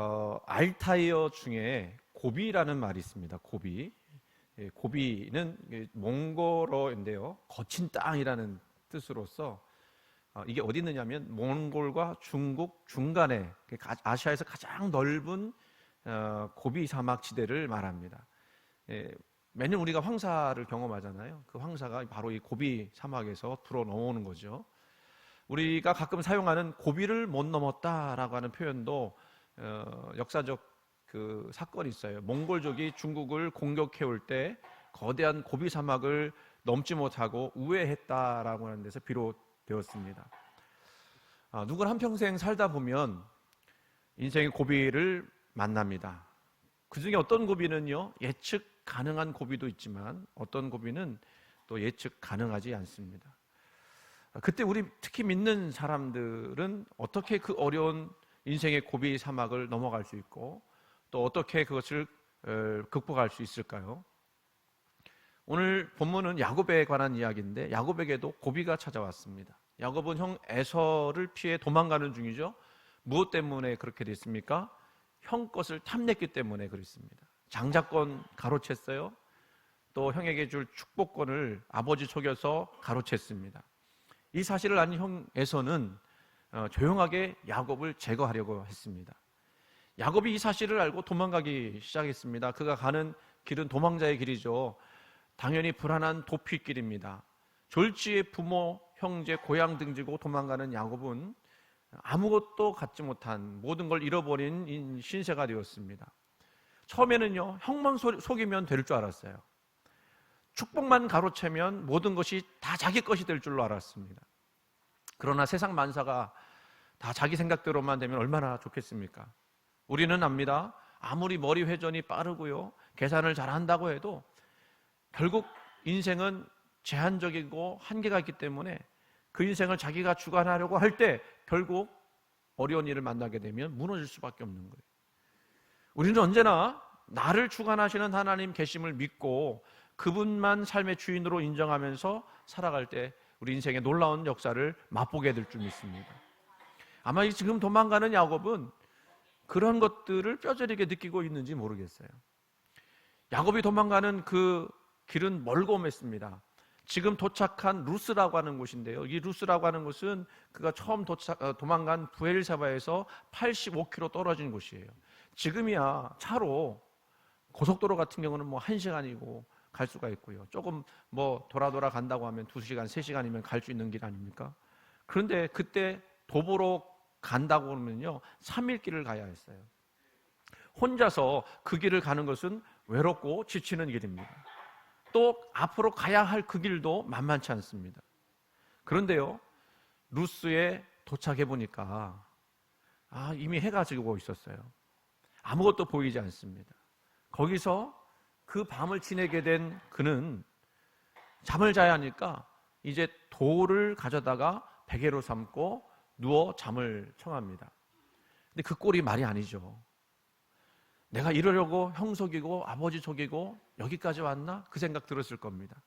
어, 알타이어 중에 고비라는 말이 있습니다. 고비. 예, 고비는 몽골어인데요. 거친 땅이라는 뜻으로서 어, 이게 어디 있느냐면 몽골과 중국 중간에 아시아에서 가장 넓은 어, 고비 사막 지대를 말합니다. 예, 매년 우리가 황사를 경험하잖아요. 그 황사가 바로 이 고비 사막에서 불어 넘어오는 거죠. 우리가 가끔 사용하는 고비를 못 넘었다라고 하는 표현도 어, 역사적 그 사건이 있어요. 몽골족이 중국을 공격해 올 때 거대한 고비 사막을 넘지 못하고 우회했다라고 하는 데서 비롯되었습니다. 아, 누구나 한 평생 살다 보면 인생의 고비를 만납니다. 그 중에 어떤 고비는요, 예측 가능한 고비도 있지만 어떤 고비는 또 예측 가능하지 않습니다. 아, 그때 우리 특히 믿는 사람들은 어떻게 그 어려운 인생의 고비 사막을 넘어갈 수 있고 또 어떻게 그것을 어, 극복할 수 있을까요? 오늘 본문은 야곱에 관한 이야기인데 야곱에게도 고비가 찾아왔습니다. 야곱은 형 에서를 피해 도망가는 중이죠. 무엇 때문에 그렇게 됐습니까? 형 것을 탐냈기 때문에 그랬습니다. 장자권 가로챘어요. 또 형에게 줄 축복권을 아버지 속여서 가로챘습니다. 이 사실을 아는 형 에서는 어, 조용하게 야곱을 제거하려고 했습니다. 야곱이 이 사실을 알고 도망가기 시작했습니다. 그가 가는 길은 도망자의 길이죠. 당연히 불안한 도피길입니다. 졸지에 부모, 형제, 고향 등지고 도망가는 야곱은 아무것도 갖지 못한 모든 걸 잃어버린 인- 신세가 되었습니다. 처음에는요, 형만 소- 속이면 될 줄 알았어요. 축복만 가로채면 모든 것이 다 자기 것이 될 줄로 알았습니다. 그러나 세상 만사가 다 자기 생각대로만 되면 얼마나 좋겠습니까? 우리는 압니다. 아무리 머리 회전이 빠르고요, 계산을 잘 한다고 해도 결국 인생은 제한적이고 한계가 있기 때문에 그 인생을 자기가 주관하려고 할 때 결국 어려운 일을 만나게 되면 무너질 수밖에 없는 거예요. 우리는 언제나 나를 주관하시는 하나님 계심을 믿고 그분만 삶의 주인으로 인정하면서 살아갈 때 우리 인생의 놀라운 역사를 맛보게 될 줄 믿습니다. 아마 이 지금 도망가는 야곱은 그런 것들을 뼈저리게 느끼고 있는지 모르겠어요. 야곱이 도망가는 그 길은 멀고 맸습니다. 지금 도착한 루스라고 하는 곳인데요. 이 루스라고 하는 곳은 그가 처음 도착, 어, 도망간 부엘사바에서 85km 떨어진 곳이에요. 지금이야 차로 고속도로 같은 경우는 뭐 1시간이고 갈 수가 있고요. 조금 뭐 돌아 돌아 간다고 하면 2시간, 3시간이면 갈 수 있는 길 아닙니까? 그런데 그때 도보로 간다고 하면요. 3일 길을 가야 했어요. 혼자서 그 길을 가는 것은 외롭고 지치는 길입니다. 또 앞으로 가야 할 그 길도 만만치 않습니다. 그런데요, 루스에 도착해 보니까 아, 이미 해가 지고 있었어요. 아무것도 보이지 않습니다. 거기서 그 밤을 지내게 된 그는 잠을 자야 하니까 이제 돌을 가져다가 베개로 삼고 누워 잠을 청합니다. 근데 그 꼴이 말이 아니죠. 내가 이러려고 형 속이고 아버지 속이고 여기까지 왔나? 그 생각 들었을 겁니다.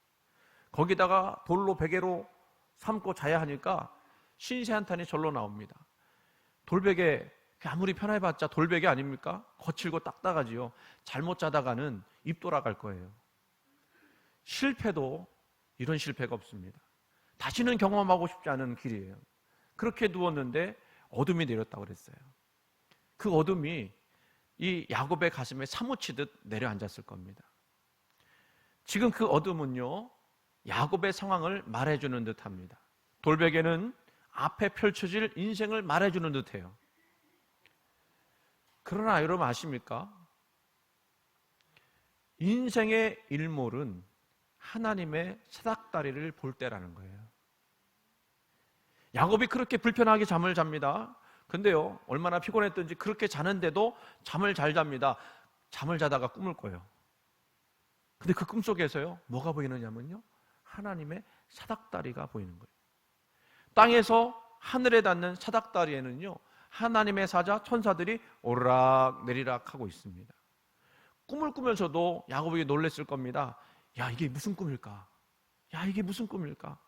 거기다가 돌로 베개로 삼고 자야 하니까 신세 한탄이 절로 나옵니다. 돌베개 아무리 편해봤자 돌베개 아닙니까? 거칠고 딱딱하지요. 잘못 자다가는 입 돌아갈 거예요. 실패도 이런 실패가 없습니다. 다시는 경험하고 싶지 않은 길이에요. 그렇게 누웠는데 어둠이 내렸다고 그랬어요. 그 어둠이 이 야곱의 가슴에 사무치듯 내려앉았을 겁니다. 지금 그 어둠은요, 야곱의 상황을 말해주는 듯 합니다. 돌베개는 앞에 펼쳐질 인생을 말해주는 듯 해요. 그러나 여러분 아십니까? 인생의 일몰은 하나님의 사닥다리를 볼 때라는 거예요. 야곱이 그렇게 불편하게 잠을 잡니다. 근데요, 얼마나 피곤했던지 그렇게 자는데도 잠을 잘 잡니다. 잠을 자다가 꿈을 꿔요. 근데 그 꿈속에서요, 뭐가 보이느냐면요, 하나님의 사닥다리가 보이는 거예요. 땅에서 하늘에 닿는 사닥다리에는요, 하나님의 사자 천사들이 오르락 내리락 하고 있습니다. 꿈을 꾸면서도 야곱이 놀랬을 겁니다. 야, 이게 무슨 꿈일까? 야, 이게 무슨 꿈일까?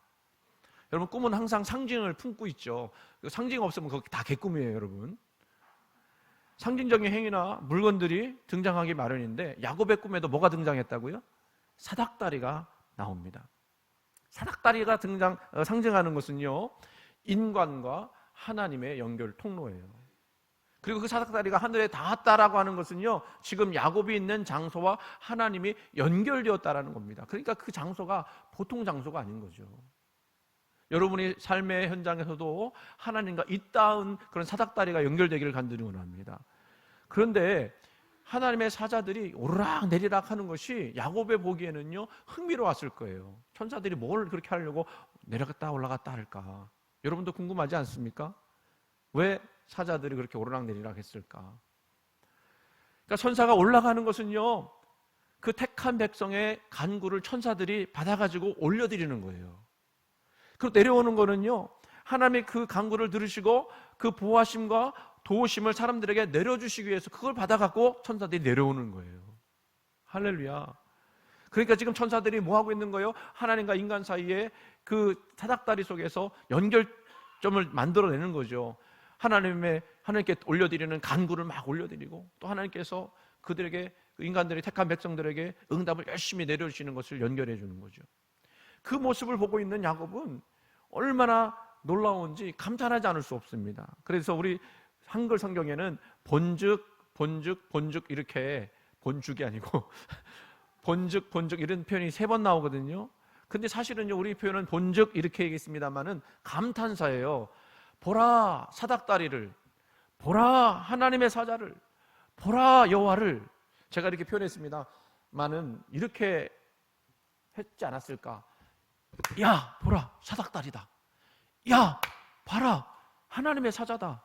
여러분, 꿈은 항상 상징을 품고 있죠. 그 상징 없으면 그거 다 개꿈이에요, 여러분. 상징적인 행위나 물건들이 등장하기 마련인데 야곱의 꿈에도 뭐가 등장했다고요? 사닥다리가 나옵니다. 사닥다리가 등장 어, 상징하는 것은요 인간과 하나님의 연결 통로예요. 그리고 그 사닥다리가 하늘에 닿았다라고 하는 것은요 지금 야곱이 있는 장소와 하나님이 연결되었다라는 겁니다. 그러니까 그 장소가 보통 장소가 아닌 거죠. 여러분이 삶의 현장에서도 하나님과 이따은 그런 사닥다리가 연결되기를 간절히 원합니다. 그런데 하나님의 사자들이 오르락 내리락 하는 것이 야곱의 보기에는요 흥미로웠을 거예요. 천사들이 뭘 그렇게 하려고 내려갔다 올라갔다 할까? 여러분도 궁금하지 않습니까? 왜 사자들이 그렇게 오르락 내리락 했을까? 그러니까 천사가 올라가는 것은요 그 택한 백성의 간구를 천사들이 받아가지고 올려드리는 거예요. 그리고 내려오는 거는요 하나님의 그 간구를 들으시고 그 보호하심과 도우심을 사람들에게 내려주시기 위해서 그걸 받아갖고 천사들이 내려오는 거예요. 할렐루야. 그러니까 지금 천사들이 뭐 하고 있는 거예요? 하나님과 인간 사이에 그 사닥다리 속에서 연결점을 만들어내는 거죠. 하나님의 하나님께 올려드리는 간구를 막 올려드리고 또 하나님께서 그들에게 그 인간들이 택한 백성들에게 응답을 열심히 내려주시는 것을 연결해 주는 거죠. 그 모습을 보고 있는 야곱은 얼마나 놀라운지 감탄하지 않을 수 없습니다. 그래서 우리 한글 성경에는 본즉, 본즉, 본즉 이렇게 본죽이 아니고 본즉, 본즉 이런 표현이 세 번 나오거든요. 근데 사실은요, 우리 표현은 본즉 이렇게 얘기했습니다만은 감탄사예요. 보라 사닥다리를, 보라 하나님의 사자를, 보라 여호와를 제가 이렇게 표현했습니다만은 이렇게 했지 않았을까? 야, 보라 사닥다리다. 야, 봐라 하나님의 사자다.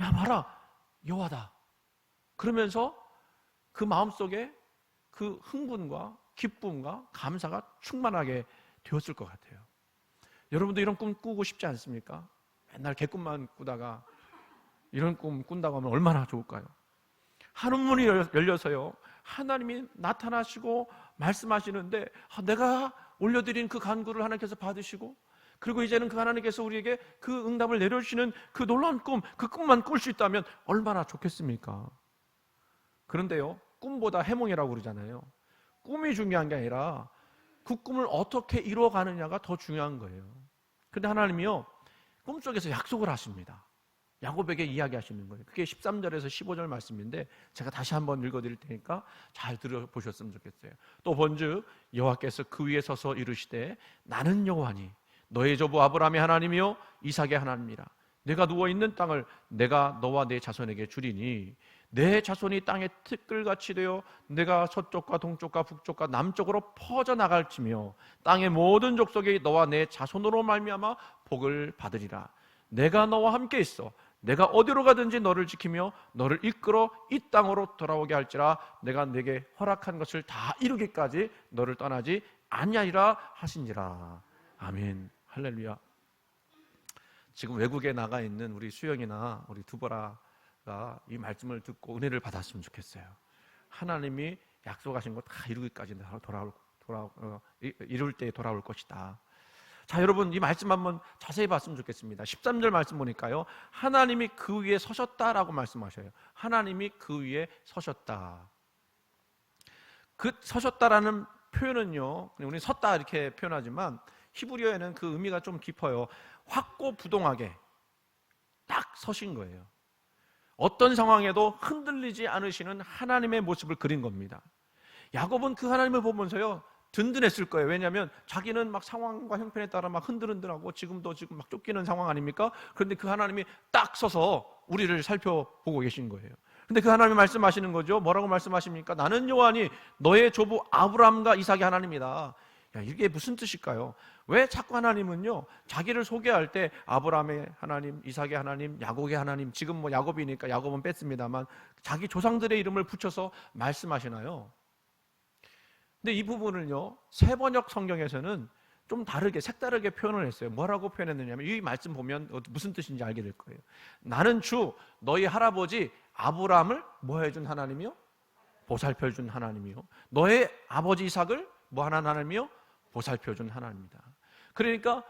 야, 봐라 여호와다. 그러면서 그 마음 속에 그 흥분과 기쁨과 감사가 충만하게 되었을 것 같아요. 여러분도 이런 꿈 꾸고 싶지 않습니까? 맨날 개꿈만 꾸다가 이런 꿈 꾼다고 하면 얼마나 좋을까요? 하늘문이 열려서요. 하나님이 나타나시고 말씀하시는데 아, 내가 올려드린 그 간구를 하나님께서 받으시고 그리고 이제는 그 하나님께서 우리에게 그 응답을 내려주시는 그 놀라운 꿈, 그 꿈만 꿀 수 있다면 얼마나 좋겠습니까? 그런데요, 꿈보다 해몽이라고 그러잖아요. 꿈이 중요한 게 아니라 그 꿈을 어떻게 이루어가느냐가 더 중요한 거예요. 근데 하나님이요, 꿈속에서 약속을 하십니다. 야곱에게 이야기하시는 거예요. 그게 13절에서 15절 말씀인데 제가 다시 한번 읽어드릴 테니까 잘 들어보셨으면 좋겠어요. 또 본즉 여호와께서 그 위에 서서 이르시되 나는 여호와니 너의 조부 아브라함의 하나님이요 이삭의 하나님이라 내가 누워 있는 땅을 내가 너와 내 자손에게 주리니 내 자손이 땅의 티끌같이 되어 내가 서쪽과 동쪽과 북쪽과 남쪽으로 퍼져 나갈지며 땅의 모든 족속이 너와 내 자손으로 말미암아 복을 받으리라. 내가 너와 함께 있어. 내가 어디로 가든지 너를 지키며 너를 이끌어 이 땅으로 돌아오게 할지라. 내가 내게 허락한 것을 다 이루기까지 너를 떠나지 아니하리라 하신지라. 아멘. 할렐루야. 지금 외국에 나가 있는 우리 수영이나 우리 두보라가 이 말씀을 듣고 은혜를 받았으면 좋겠어요 하나님이 약속하신 거 다 이루기까지 돌아올 돌아 어, 이룰 때 돌아올 것이다 자, 여러분 이 말씀 한번 자세히 봤으면 좋겠습니다. 13절 말씀 보니까요. 하나님이 그 위에 서셨다라고 말씀하셔요. 하나님이 그 위에 서셨다. 그 서셨다라는 표현은요. 우리 섰다 이렇게 표현하지만 히브리어에는 그 의미가 좀 깊어요. 확고 부동하게 딱 서신 거예요. 어떤 상황에도 흔들리지 않으시는 하나님의 모습을 그린 겁니다. 야곱은 그 하나님을 보면서요. 든든했을 거예요. 왜냐하면 자기는 막 상황과 형편에 따라 막 흔들흔들하고 지금도 지금 막 쫓기는 상황 아닙니까? 그런데 그 하나님이 딱 서서 우리를 살펴보고 계신 거예요. 근데 그 하나님이 말씀하시는 거죠. 뭐라고 말씀하십니까? 나는 요한이 너의 조부 아브람과 이삭의 하나님이다. 야, 이게 무슨 뜻일까요? 왜 자꾸 하나님은요, 자기를 소개할 때 아브라함의 하나님, 이삭의 하나님, 야곱의 하나님, 지금 뭐 야곱이니까 야곱은 뺐습니다만 자기 조상들의 이름을 붙여서 말씀하시나요? 근데 이 부분을요, 세 번역 성경에서는 좀 다르게, 색다르게 표현을 했어요. 뭐라고 표현했느냐면, 이 말씀 보면 무슨 뜻인지 알게 될 거예요. 나는 주, 너희 할아버지 아브라함을 뭐 해준 하나님이요? 보살펴준 하나님이요. 너의 아버지 이삭을 뭐 하는 하나님이요? 보살펴준 하나님입니다. 그러니까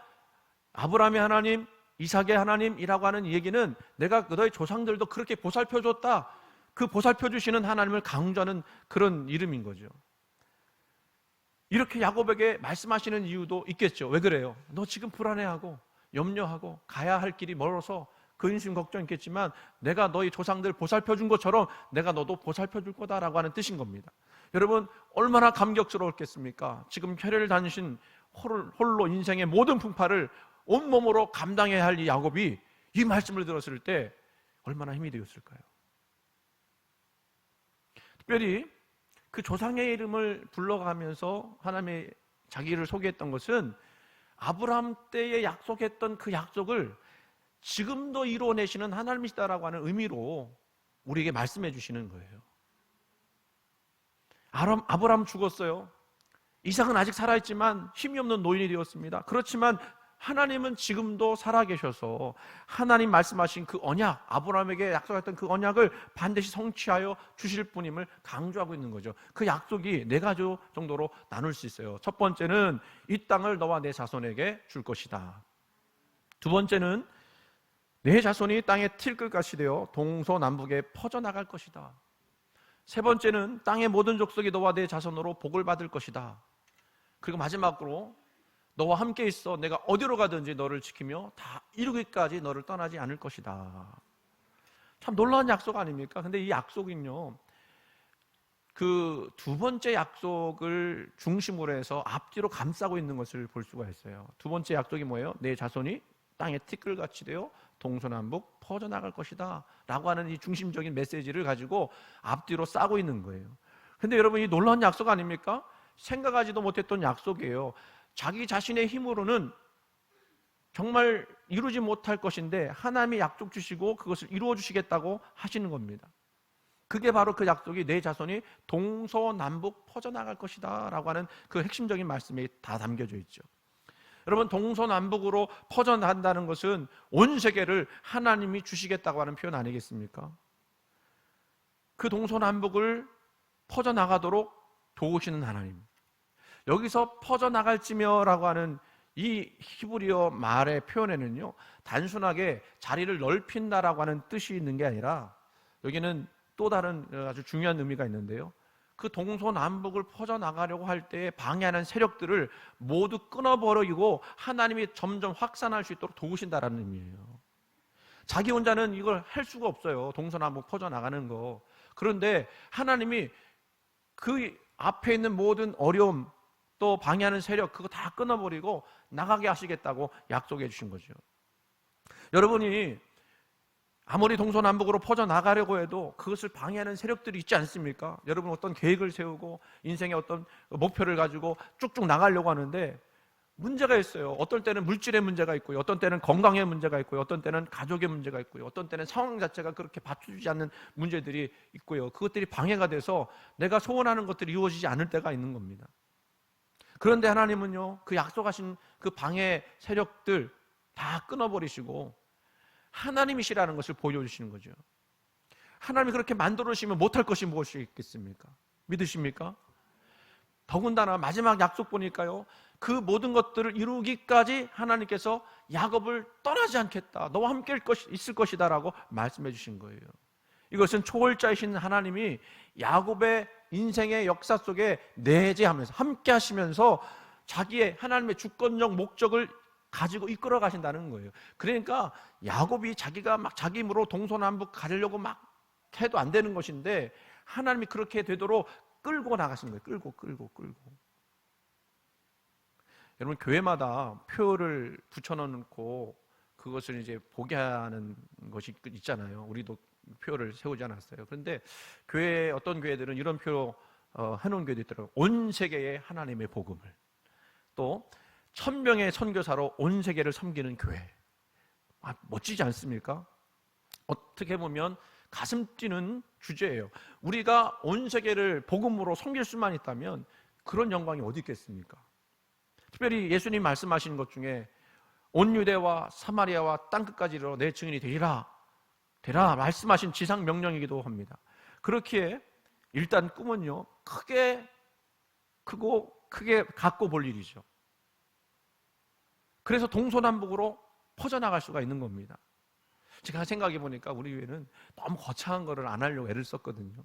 아브라함의 하나님, 이삭의 하나님이라고 하는 얘기는 내가 너희 조상들도 그렇게 보살펴줬다. 그 보살펴 주시는 하나님을 강조하는 그런 이름인 거죠. 이렇게 야곱에게 말씀하시는 이유도 있겠죠. 왜 그래요? 너 지금 불안해하고 염려하고 가야 할 길이 멀어서 근심 걱정 있겠지만 내가 너희 조상들 보살펴 준 것처럼 내가 너도 보살펴 줄 거다라고 하는 뜻인 겁니다. 여러분 얼마나 감격스러웠겠습니까? 지금 혈혈 다니신 홀- 홀로 인생의 모든 풍파를 온몸으로 감당해야 할 이 야곱이 이 말씀을 들었을 때 얼마나 힘이 되었을까요? 특별히 그 조상의 이름을 불러가면서 하나님의 자기를 소개했던 것은 아브라함 때에 약속했던 그 약속을 지금도 이루어내시는 하나님이시다라고 하는 의미로 우리에게 말씀해 주시는 거예요. 아람, 아브라함 죽었어요. 이삭은 아직 살아있지만 힘이 없는 노인이 되었습니다. 그렇지만 하나님은 지금도 살아계셔서 하나님 말씀하신 그 언약, 아브라함에게 약속했던 그 언약을 반드시 성취하여 주실 분임을 강조하고 있는 거죠. 그 약속이 네 가지 정도로 나눌 수 있어요. 첫 번째는 이 땅을 너와 내 자손에게 줄 것이다. 두 번째는 내 자손이 땅의 틀끝같이 되어 동서남북에 퍼져나갈 것이다. 세 번째는 땅의 모든 족속이 너와 내 자손으로 복을 받을 것이다. 그리고 마지막으로 너와 함께 있어 내가 어디로 가든지 너를 지키며 다 이루기까지 너를 떠나지 않을 것이다. 참 놀라운 약속 아닙니까? 근데 이 약속은요. 그 두 번째 약속을 중심으로 해서 앞뒤로 감싸고 있는 것을 볼 수가 있어요. 두 번째 약속이 뭐예요? 내 자손이 땅에 티끌같이 되어 동서남북 퍼져나갈 것이다. 라고 하는 이 중심적인 메시지를 가지고 앞뒤로 싸고 있는 거예요. 근데 여러분 이 놀라운 약속 아닙니까? 생각하지도 못했던 약속이에요. 자기 자신의 힘으로는 정말 이루지 못할 것인데 하나님이 약속 주시고 그것을 이루어 주시겠다고 하시는 겁니다. 그게 바로 그 약속이 내 자손이 동서남북 퍼져나갈 것이다 라고 하는 그 핵심적인 말씀이 다 담겨져 있죠. 여러분 동서남북으로 퍼져나간다는 것은 온 세계를 하나님이 주시겠다고 하는 표현 아니겠습니까? 그 동서남북을 퍼져나가도록 도우시는 하나님. 여기서 퍼져나갈지며라고 하는 이 히브리어 말의 표현에는요, 단순하게 자리를 넓힌다라고 하는 뜻이 있는 게 아니라 여기는 또 다른 아주 중요한 의미가 있는데요. 그 동서남북을 퍼져나가려고 할 때 방해하는 세력들을 모두 끊어버리고 하나님이 점점 확산할 수 있도록 도우신다라는 의미예요. 자기 혼자는 이걸 할 수가 없어요. 동서남북 퍼져나가는 거. 그런데 하나님이 그 앞에 있는 모든 어려움 또 방해하는 세력 그거 다 끊어버리고 나가게 하시겠다고 약속해 주신 거죠. 여러분이 아무리 동서남북으로 퍼져 나가려고 해도 그것을 방해하는 세력들이 있지 않습니까? 여러분 어떤 계획을 세우고 인생의 어떤 목표를 가지고 쭉쭉 나가려고 하는데 문제가 있어요. 어떤 때는 물질의 문제가 있고요. 어떤 때는 건강의 문제가 있고요. 어떤 때는 가족의 문제가 있고요. 어떤 때는 상황 자체가 그렇게 받쳐주지 않는 문제들이 있고요. 그것들이 방해가 돼서 내가 소원하는 것들이 이루어지지 않을 때가 있는 겁니다. 그런데 하나님은요, 그 약속하신 그 방해 세력들 다 끊어버리시고 하나님이시라는 것을 보여주시는 거죠. 하나님이 그렇게 만들어주시면 못할 것이 무엇이 있겠습니까? 믿으십니까? 더군다나 마지막 약속 보니까요, 그 모든 것들을 이루기까지 하나님께서 야곱을 떠나지 않겠다. 너와 함께 있을 것이다라고 말씀해 주신 거예요. 이것은 초월자이신 하나님이 야곱의 인생의 역사 속에 내재하면서 함께 하시면서 자기의 하나님의 주권적 목적을 가지고 이끌어 가신다는 거예요. 그러니까 야곱이 자기가 막 자기 힘으로 동서남북 가려고 막 해도 안 되는 것인데 하나님이 그렇게 되도록 끌고 나가신 거예요. 끌고 끌고 끌고. 여러분 교회마다 표를 붙여놓고 그것을 이제 보게 하는 것이 있잖아요. 우리도 표를 세우지 않았어요. 그런데 교회 어떤 교회들은 이런 표 어, 해놓은 교회도 있더라고요. 온 세계에 하나님의 복음을 또 천명의 선교사로 온 세계를 섬기는 교회. 아, 멋지지 않습니까? 어떻게 보면 가슴 뛰는 주제예요. 우리가 온 세계를 복음으로 섬길 수만 있다면 그런 영광이 어디 있겠습니까? 특별히 예수님 말씀하시는 것 중에 온 유대와 사마리아와 땅 끝까지로 내 증인이 되리라 되라 말씀하신 지상 명령이기도 합니다. 그렇기에 일단 꿈은요 크게 크고 크게 갖고 볼 일이죠. 그래서 동서남북으로 퍼져나갈 수가 있는 겁니다. 제가 생각해 보니까 우리 교회는 너무 거창한 거를 안 하려고 애를 썼거든요.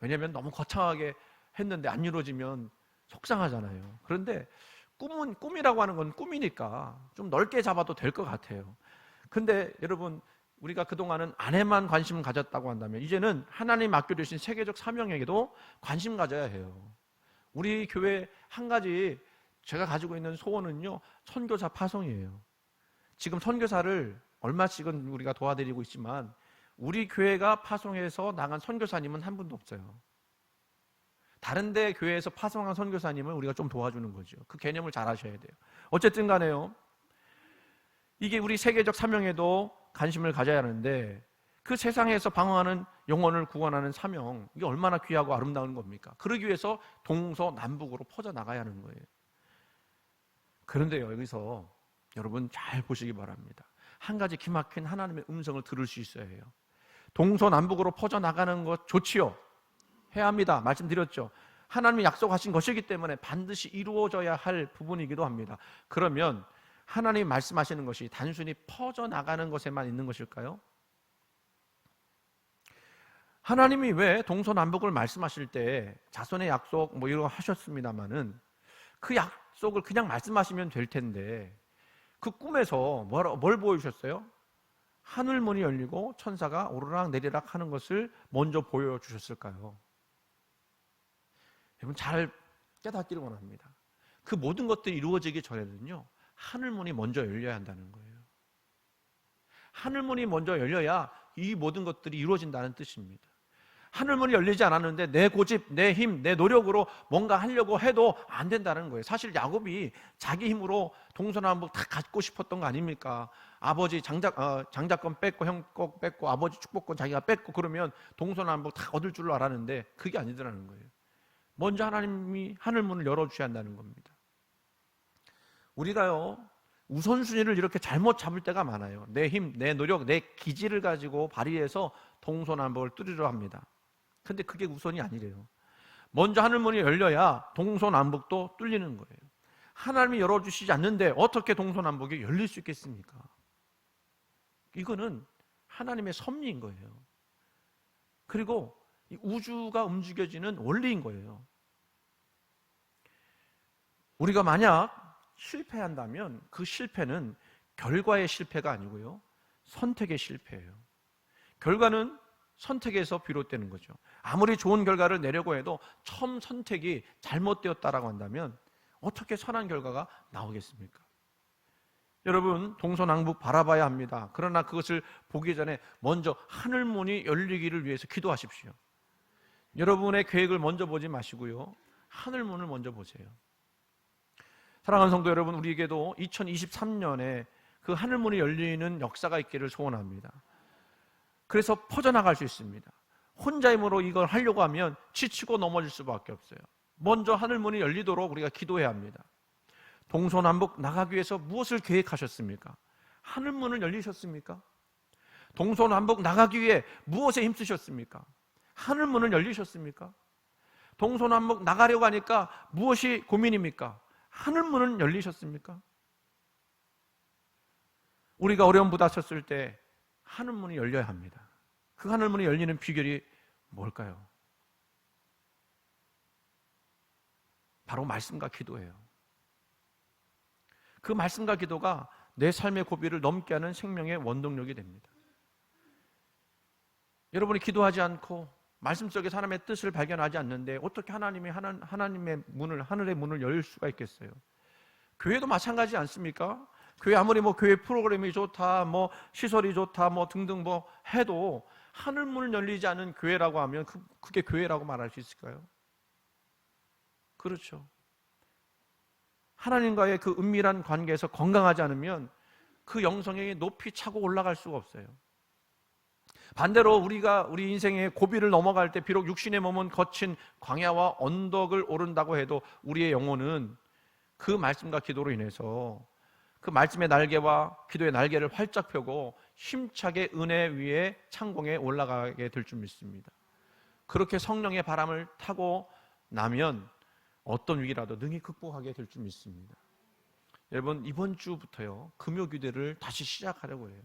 왜냐하면 너무 거창하게 했는데 안 이루어지면 속상하잖아요. 그런데 꿈은 꿈이라고 하는 건 꿈이니까 좀 넓게 잡아도 될 것 같아요. 근데 여러분 우리가 그동안은 아내만 관심을 가졌다고 한다면 이제는 하나님 맡겨주신 세계적 사명에게도 관심 가져야 해요. 우리 교회 한 가지 제가 가지고 있는 소원은요 선교사 파송이에요. 지금 선교사를 얼마씩은 우리가 도와드리고 있지만 우리 교회가 파송해서 나간 선교사님은 한 분도 없어요. 다른 데 교회에서 파송한 선교사님을 우리가 좀 도와주는 거죠. 그 개념을 잘 아셔야 돼요. 어쨌든 간에요. 이게 우리 세계적 사명에도 관심을 가져야 하는데 그 세상에서 방황하는 영혼을 구원하는 사명 이게 얼마나 귀하고 아름다운 겁니까? 그러기 위해서 동서남북으로 퍼져 나가야 하는 거예요. 그런데요 여기서 여러분 잘 보시기 바랍니다. 한 가지 기막힌 하나님의 음성을 들을 수 있어야 해요. 동서남북으로 퍼져 나가는 것 좋지요. 해야 합니다. 말씀드렸죠. 하나님이 약속하신 것이기 때문에 반드시 이루어져야 할 부분이기도 합니다. 그러면 하나님이 말씀하시는 것이 단순히 퍼져 나가는 것에만 있는 것일까요? 하나님이 왜 동서남북을 말씀하실 때 자손의 약속 뭐 이런 거 하셨습니다마는 그 약 속을 그냥 말씀하시면 될 텐데 그 꿈에서 뭘, 뭘 보여주셨어요? 하늘 문이 열리고 천사가 오르락 내리락 하는 것을 먼저 보여주셨을까요? 여러분 잘 깨닫기를 원합니다. 그 모든 것들이 이루어지기 전에는요 하늘 문이 먼저 열려야 한다는 거예요. 하늘 문이 먼저 열려야 이 모든 것들이 이루어진다는 뜻입니다. 하늘문이 열리지 않았는데 내 고집, 내 힘, 내 노력으로 뭔가 하려고 해도 안 된다는 거예요. 사실 야곱이 자기 힘으로 동서남북 다 갖고 싶었던 거 아닙니까? 아버지 장작 어, 장자권 뺏고 형권 뺏고 아버지 축복권 자기가 뺏고 그러면 동서남북 다 얻을 줄로 알았는데 그게 아니더라는 거예요. 먼저 하나님이 하늘문을 열어 주셔야 한다는 겁니다. 우리가요 우선순위를 이렇게 잘못 잡을 때가 많아요. 내 힘, 내 노력, 내 기질을 가지고 발휘해서 동서남북을 뚫으려 합니다. 근데 그게 우선이 아니래요. 먼저 하늘문이 열려야 동서남북도 뚫리는 거예요. 하나님이 열어주시지 않는데 어떻게 동서남북이 열릴 수 있겠습니까? 이거는 하나님의 섭리인 거예요. 그리고 우주가 움직여지는 원리인 거예요. 우리가 만약 실패한다면 그 실패는 결과의 실패가 아니고요. 선택의 실패예요. 결과는 선택에서 비롯되는 거죠. 아무리 좋은 결과를 내려고 해도 처음 선택이 잘못되었다라고 한다면 어떻게 선한 결과가 나오겠습니까? 여러분 동서남북 바라봐야 합니다. 그러나 그것을 보기 전에 먼저 하늘 문이 열리기를 위해서 기도하십시오. 여러분의 계획을 먼저 보지 마시고요. 하늘 문을 먼저 보세요. 사랑하는 성도 여러분, 우리에게도 2023년에 그 하늘 문이 열리는 역사가 있기를 소원합니다. 그래서 퍼져나갈 수 있습니다. 혼자 힘으로 이걸 하려고 하면 지치고 넘어질 수밖에 없어요. 먼저 하늘 문이 열리도록 우리가 기도해야 합니다. 동서남북 나가기 위해서 무엇을 계획하셨습니까? 하늘 문을 열리셨습니까? 동서남북 나가기 위해 무엇에 힘쓰셨습니까? 하늘 문을 열리셨습니까? 동서남북 나가려고 하니까 무엇이 고민입니까? 하늘 문은 열리셨습니까? 우리가 어려움 부닥쳤을 때 하늘문이 열려야 합니다. 그 하늘문이 열리는 비결이 뭘까요? 바로 말씀과 기도예요. 그 말씀과 기도가 내 삶의 고비를 넘게 하는 생명의 원동력이 됩니다. 여러분이 기도하지 않고 말씀 속에 사람의 뜻을 발견하지 않는데 어떻게 하나님이 하나, 하나님의 문을 하늘의 문을 열 수가 있겠어요? 교회도 마찬가지 않습니까? 교회 아무리 뭐 교회 프로그램이 좋다, 뭐 시설이 좋다, 뭐 등등 뭐 해도 하늘 문을 열리지 않은 교회라고 하면 그, 그게 교회라고 말할 수 있을까요? 그렇죠. 하나님과의 그 은밀한 관계에서 건강하지 않으면 그 영성이 높이 차고 올라갈 수가 없어요. 반대로 우리가 우리 인생의 고비를 넘어갈 때 비록 육신의 몸은 거친 광야와 언덕을 오른다고 해도 우리의 영혼은 그 말씀과 기도로 인해서 그 말씀의 날개와 기도의 날개를 활짝 펴고 힘차게 은혜 위에 창공에 올라가게 될 줄 믿습니다. 그렇게 성령의 바람을 타고 나면 어떤 위기라도 능히 극복하게 될 줄 믿습니다. 여러분 이번 주부터요 금요 기도를 다시 시작하려고 해요.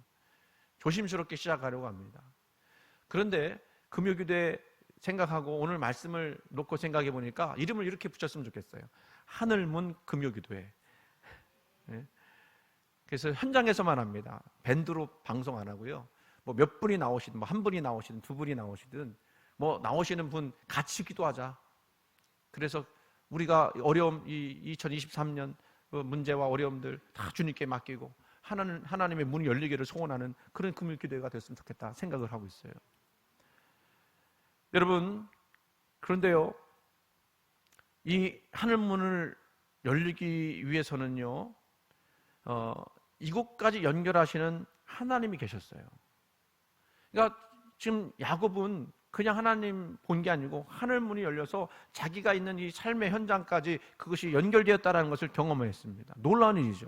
조심스럽게 시작하려고 합니다. 그런데 금요 기도에 생각하고 오늘 말씀을 놓고 생각해 보니까 이름을 이렇게 붙였으면 좋겠어요. 하늘문 금요 기도회. 예. 그래서 현장에서만 합니다. 밴드로 방송 안 하고요. 뭐 몇 분이 나오시든 뭐 한 분이 나오시든 두 분이 나오시든 뭐 나오시는 분 같이 기도하자. 그래서 우리가 어려움 이 2023년 그 문제와 어려움들 다 주님께 맡기고 하나님 하나님의 문이 열리기를 소원하는 그런 금요 기도회가 됐으면 좋겠다 생각을 하고 있어요. 여러분 그런데요 이 하늘 문을 열리기 위해서는요 어, 이곳까지 연결하시는 하나님이 계셨어요. 그러니까 지금 야곱은 그냥 하나님 본 게 아니고 하늘 문이 열려서 자기가 있는 이 삶의 현장까지 그것이 연결되었다는 것을 경험했습니다. 놀라운 일이죠.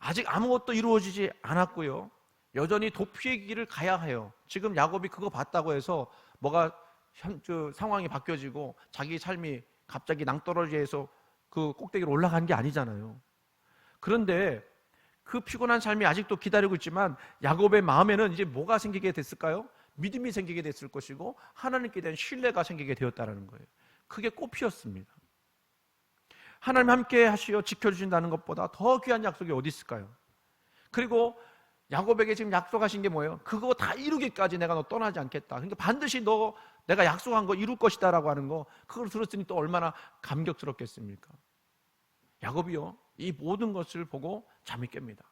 아직 아무것도 이루어지지 않았고요. 여전히 도피의 길을 가야 해요. 지금 야곱이 그거 봤다고 해서 뭐가 현, 저, 상황이 바뀌어지고 자기 삶이 갑자기 낭떠러지에서 그 꼭대기로 올라간 게 아니잖아요. 그런데 그 피곤한 삶이 아직도 기다리고 있지만 야곱의 마음에는 이제 뭐가 생기게 됐을까요? 믿음이 생기게 됐을 것이고 하나님께 대한 신뢰가 생기게 되었다는 거예요. 그게 꽃피었습니다. 하나님 함께 하시어 지켜주신다는 것보다 더 귀한 약속이 어디 있을까요? 그리고 야곱에게 지금 약속하신 게 뭐예요? 그거 다 이루기까지 내가 너 떠나지 않겠다. 그러니까 반드시 너 내가 약속한 거 이룰 것이다라고 하는 거 그걸 들었으니 또 얼마나 감격스럽겠습니까? 야곱이요 이 모든 것을 보고 잠이 깹니다.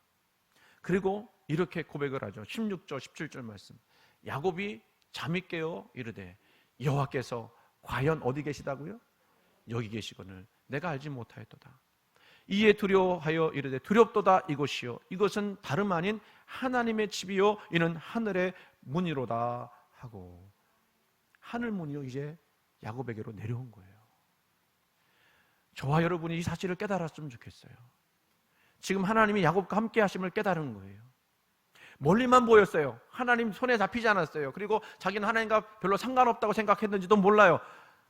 그리고 이렇게 고백을 하죠. 16절 17절 말씀. 야곱이 잠이 깨어 이르되 여호와께서 과연 어디 계시다고요? 여기 계시거늘 내가 알지 못하였도다. 이에 두려워하여 이르되 두렵도다 이곳이요 이것은 다름 아닌 하나님의 집이요 이는 하늘의 문이로다 하고 하늘 문이요 이제 야곱에게로 내려온 거예요. 저와 여러분이 이 사실을 깨달았으면 좋겠어요. 지금 하나님이 야곱과 함께 하심을 깨달은 거예요. 멀리만 보였어요. 하나님 손에 잡히지 않았어요. 그리고 자기는 하나님과 별로 상관없다고 생각했는지도 몰라요.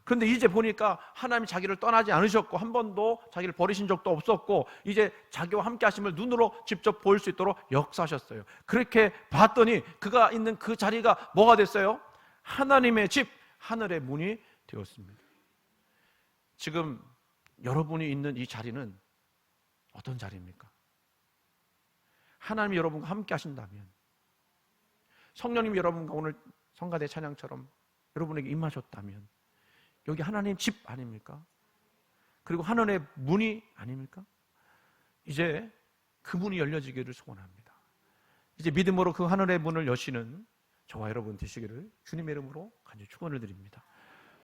그런데 이제 보니까 하나님이 자기를 떠나지 않으셨고 한 번도 자기를 버리신 적도 없었고 이제 자기와 함께 하심을 눈으로 직접 보일 수 있도록 역사하셨어요. 그렇게 봤더니 그가 있는 그 자리가 뭐가 됐어요? 하나님의 집, 하늘의 문이 되었습니다. 지금 여러분이 있는 이 자리는 어떤 자리입니까? 하나님이 여러분과 함께 하신다면 성령님이 여러분과 오늘 성가대 찬양처럼 여러분에게 임하셨다면 여기 하나님 집 아닙니까? 그리고 하늘의 문이 아닙니까? 이제 그 문이 열려지기를 소원합니다. 이제 믿음으로 그 하늘의 문을 여시는 저와 여러분 되시기를 주님의 이름으로 간절히 축원을 드립니다.